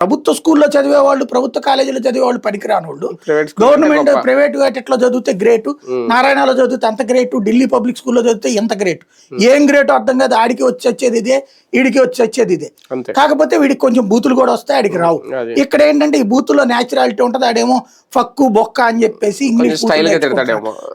ప్రభుత్వ స్కూల్లో చదివే వాళ్ళు ప్రభుత్వ కాలేజీలో చదివే వాళ్ళు పనికిరాని వాళ్ళు గవర్నమెంట్ ప్రైవేట్ వాటిలో చదివితే గ్రేటు నారాయణలో చదివితే అంత గ్రేటు ఢిల్లీ పబ్లిక్ స్కూల్లో చదివితే ఎంత గ్రేట్ ఏం గ్రేట్ అర్థం కాదు. ఆడికి వచ్చి వచ్చేది ఇదే వీడికి వచ్చి వచ్చేది ఇదే. కాకపోతే వీడికి కొంచెం బూతులు కూడా వస్తాయి ఆడికి రావు. అది. ఇక్కడ ఏంటంటే ఈ బూతుల్లో న్యాచురాలిటీ ఉంటుంది ఆడేమో ఫక్కు బొక్క అని చెప్పేసి ఇంగ్లీష్.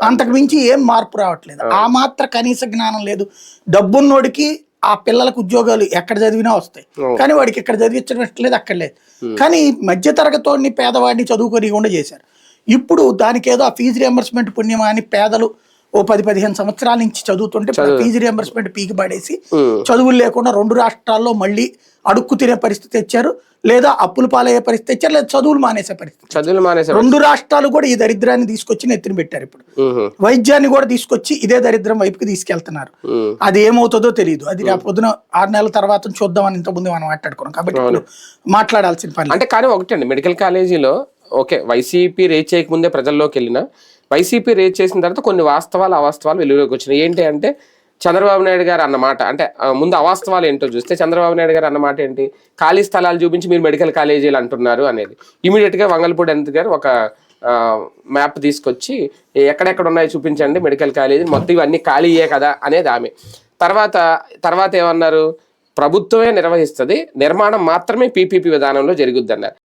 అంతకు మించి ఏం మార్పు రావట్లేదు. ఆ మాత్ర కనీస జ్ఞానం లేదు. డబ్బున్నోడికి ఆ పిల్లలకు ఉద్యోగాలు ఎక్కడ చదివినా వస్తాయి. కానీ వాడికి ఇక్కడ చదివించట్లేదు అక్కడ లేదు. కానీ మధ్య తరగతోడిని పేదవాడిని చదువుకొని చేశారు. ఇప్పుడు దానికి ఏదో ఆ ఫీజు రియంబర్స్మెంట్ పుణ్యమా అని పేదలు ఓ పది పదిహేను సంవత్సరాల నుంచి చదువుతుంటే ఫీజు రియంబర్స్మెంట్ పీకి పడేసి. చదువులు లేకుండా రెండు రాష్ట్రాల్లో మళ్ళీ అడుక్కు తినే పరిస్థితి తెచ్చారు లేదా అప్పులు పాలయ్యే పరిస్థితి తెచ్చారు లేదా చదువులు మానేసే పరిస్థితి చదువులు మానేశారు రెండు రాష్ట్రాలు కూడా ఈ దరిద్రాన్ని తీసుకొచ్చి నెత్తిన పెట్టారు ఇప్పుడు. వైద్యాన్ని కూడా తీసుకొచ్చి ఇదే దరిద్రం వైపుకి తీసుకెళ్తున్నారు. అది ఏమవుతుందో తెలియదు అది రేపు పొద్దున ఆరు నెలల తర్వాత చూద్దామని ఇంతకుముందు మనం మాట్లాడుకున్నాం. కాబట్టి ఇప్పుడు మాట్లాడాల్సిన పని. అంటే కానీ ఒకటండి మెడికల్ కాలేజీలో ఓకే వైసీపీ రేట్ చేయకముందే ప్రజల్లోకి వెళ్ళిన వైసీపీ రేట్ చేసిన తర్వాత కొన్ని వాస్తవాలు అవాస్తవాలు వెలుగులోకి వచ్చినాయి. ఏంటి అంటే చంద్రబాబు నాయుడు గారు అన్నమాట అంటే ముందు అవాస్తవాలు ఏంటో చూస్తే చంద్రబాబు నాయుడు గారు అన్నమాట ఏంటి? ఖాళీ స్థలాలు చూపించి మీరు మెడికల్ కాలేజీలు అంటున్నారు అనేది. ఇమీడియట్గా వంగల్పూడి వంగలపూడి అనంత్ గారు ఒక మ్యాప్ తీసుకొచ్చి ఎక్కడెక్కడ ఉన్నాయో చూపించండి మెడికల్ కాలేజీ మొత్తం ఇవన్నీ ఖాళీయే కదా అనేది ఆమె. తర్వాత తర్వాత ఏమన్నారు? ప్రభుత్వమే నిర్వహిస్తుంది నిర్మాణం మాత్రమే పీపీపీ విధానంలో జరుగుద్ది అన్నారు